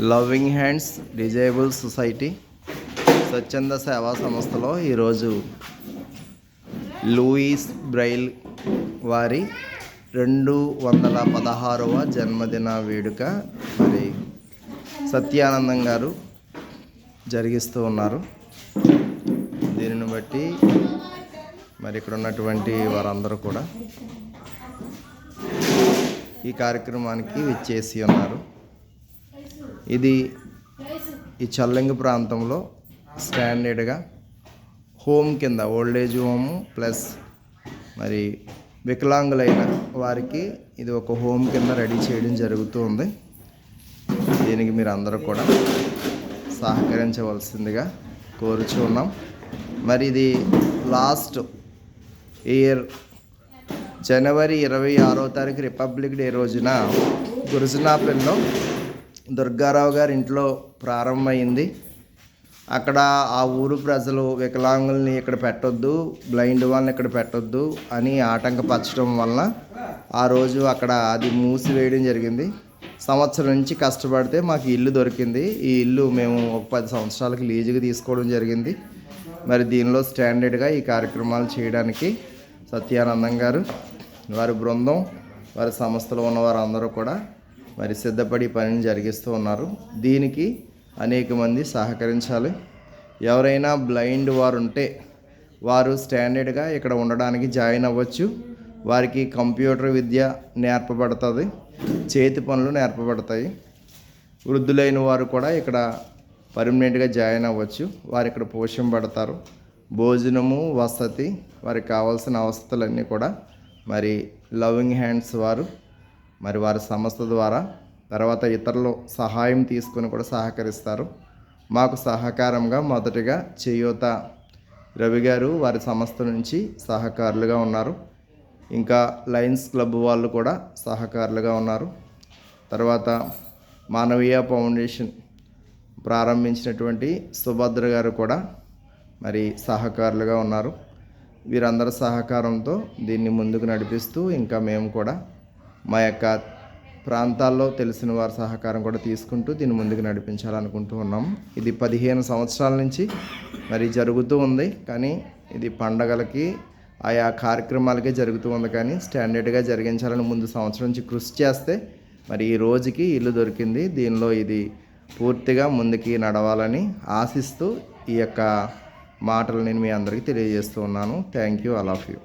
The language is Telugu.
లవింగ్ హ్యాండ్స్ డిజేబుల్ సొసైటీ స్వచ్ఛంద సేవా సంస్థలో ఈరోజు లూయిస్ బ్రైల్ వారి రెండు వందల పదహారవ జన్మదిన వేడుక మరి సత్యానందం గారు జరిగిస్తూ ఉన్నారు. దీనిని బట్టి మరి ఇక్కడ ఉన్నటువంటి వారందరూ కూడా ఈ కార్యక్రమానికి విచ్చేసి ఉన్నారు. ఇది ఈ చల్లంగి ప్రాంతంలో స్టాండర్డ్గా హోమ్ కింద ఓల్డ్ ఏజ్ హోము ప్లస్ మరి వికలాంగులైన వారికి ఇది ఒక హోమ్ కింద రెడీ చేయడం జరుగుతూ ఉంది దీనికి మీరు అందరూ కూడా సహకరించవలసిందిగా కోరుచు ఉన్నాం. మరి ఇది లాస్ట్ ఇయర్ జనవరి ఇరవై ఆరో తారీఖు రిపబ్లిక్ డే రోజున గురుజనాపల్లిలో దుర్గారావు గారి ఇంట్లో ప్రారంభమైంది. అక్కడ ఆ ఊరు ప్రజలు వికలాంగుల్ని ఇక్కడ పెట్టొద్దు బ్లైండ్ వాళ్ళని ఇక్కడ పెట్టొద్దు అని ఆటంకపరచడం వలన ఆ రోజు అక్కడ అది మూసివేయడం జరిగింది. సంవత్సరం నుంచి కష్టపడితే మాకు ఇల్లు దొరికింది. ఈ ఇల్లు మేము ఒక పది సంవత్సరాలకి లీజుగా తీసుకోవడం జరిగింది. మరి దీనిలో స్టాండర్డ్గా ఈ కార్యక్రమాలు చేయడానికి సత్యానందం గారు వారి బృందం వారి సంస్థలో ఉన్న వారందరూ కూడా మరి సిద్ధపడి పనిని జరిగిస్తూ ఉన్నారు. దీనికి అనేక మంది సహకరించాలి. ఎవరైనా బ్లైండ్ వారు ఉంటే వారు స్టాండర్డ్గా ఇక్కడ ఉండడానికి జాయిన్ అవ్వచ్చు. వారికి కంప్యూటర్ విద్య నేర్పబడుతుంది. చేతి పనులు నేర్పబడతాయి. వృద్ధులైన వారు కూడా ఇక్కడ పర్మనెంట్గా జాయిన్ అవ్వచ్చు. వారు ఇక్కడ పోషింపబడతారు. భోజనము వసతి వారికి కావాల్సిన అవసరాలన్నీ కూడా మరి లవింగ్ హ్యాండ్స్ వారు మరి వారి సంస్థ ద్వారా తర్వాత ఇతరులు సహాయం తీసుకొని కూడా సహకరిస్తారు. మాకు సహకారంగా మొదటిగా చేయూత రవి గారు వారి సంస్థ నుంచి సహకారులుగా ఉన్నారు. ఇంకా లయన్స్ క్లబ్ వాళ్ళు కూడా సహకారులుగా ఉన్నారు. తర్వాత మానవీయ ఫౌండేషన్ ప్రారంభించినటువంటి సుభద్ర గారు కూడా మరి సహకారులుగా ఉన్నారు. వీరందరి సహకారంతో దీన్ని ముందుకు నడిపిస్తూ ఇంకా మేము కూడా మా యొక్క ప్రాంతాల్లో తెలిసిన వారి సహకారం కూడా తీసుకుంటూ దీన్ని ముందుకు నడిపించాలనుకుంటూ ఉన్నాం. ఇది పదిహేను సంవత్సరాల నుంచి మరి జరుగుతూ ఉంది. కానీ ఇది పండగలకి ఆయా కార్యక్రమాలకే జరుగుతూ ఉంది. కానీ స్టాండర్డ్గా జరిగించాలని ముందు సంవత్సరం నుంచి కృషి చేస్తే మరి ఈ రోజుకి ఇల్లు దొరికింది. దీనిలో ఇది పూర్తిగా ముందుకి నడవాలని ఆశిస్తూ ఈ యొక్క మాటలు నేను మీ అందరికీ తెలియజేస్తూ ఉన్నాను. Thank you. All of you